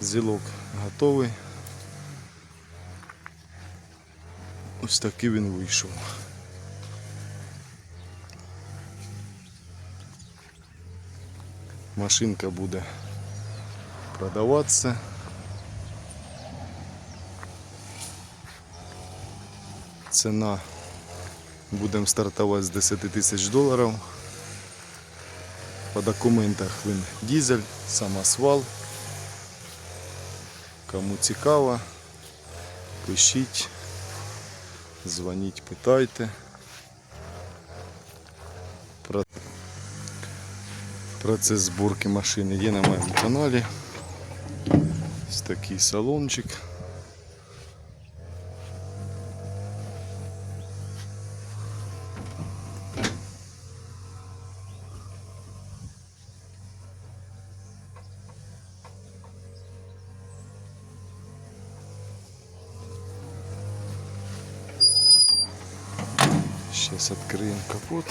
Зілок готовий. Ось такий він вийшов. Машинка буде продаватися. Ціна будемо стартувати з 10 тисяч доларів. По документах він дизель, самосвал. Кому цікаво, пишіть, дзвоніть, питайте. Про- Процес зборки машини є на моєму каналі. Ось такий салончик. Сейчас откроем капот.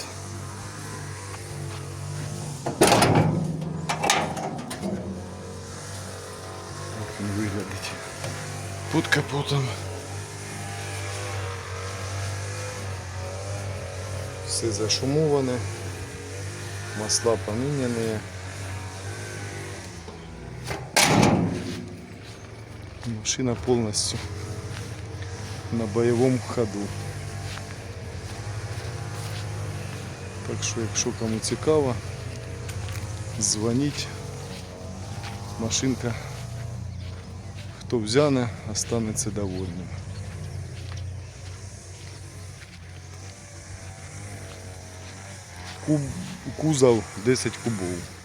Як він виглядить. Під капотом. Все зашумоване. Масла поміняні. Машина повністю на бойовому ходу. Так що, якщо кому цікаво, дзвоніть. Машинка, хто взяне, останеться довольним. Кузов 10 кубов.